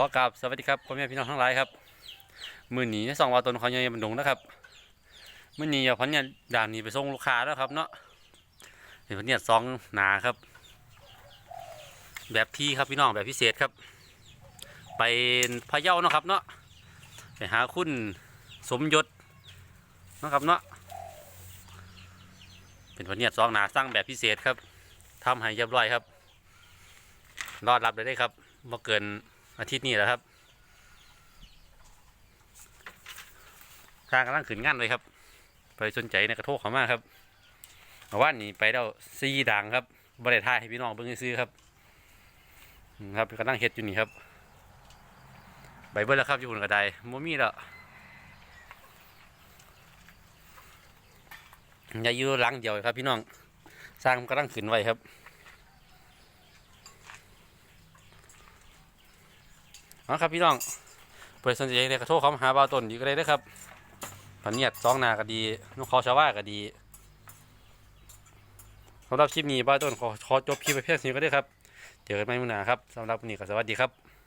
อกราบสวัสดีครับพ่อแม่พี่น้องทั้งหลายครับมือหนีสองวาตนเขาใหญ่บันดงนะครับมือหนีเอาพันเนี่ยด่านนี้ไปส่งลูกค้าแล้วครับเนาะเห็นพันเนี่ยสองหนาครับ แบบพี่ครับพี่น้องแบบพิเศษครับ ไปพะเยาเนาะครับเนาะไปหาคุณสมยศนะครับเนาะเป็นพันเนี่ยสองหนาสร้างแบบพิเศษครับทำให้เรียบร้อยครับ รอดรับได้เลยครับเมื่อเกิน อาทิตย์นี้แหล้วครับ ทางกำลังขึ้นงานเลยครับ ไปสนใจในกระโทกเขามากครับเมื่อว่านนี้ไปแล้วซีดังครับบริทายให้พี่น้องเบิ่งซื้อครับครับกำลังเฮ็ดอยู่นี่ครับใบเบิ้ลแล้วครับอยู่บนกระไดโมมีแล้วอย่าอยู่หลังเดียวครับพี่น้องสร้างกำลังขึ้นไว้ครับ เอาครับพี่น้องเปิดสนใจในกระโทษเขามาหาบ่าวต้นอยู่ก็ได้นะครับผันเนียดสองหนาก็ดีนกเขาชาวว่าก็ดีสำหรับคลิปนี้บ่าวต้นขอขอจบคลิปไปเพียงนี้ก็ได้ครับ เจอกันใหม่มื้อหน้าครับสำหรับวันนี้ก็สวัสดีครับ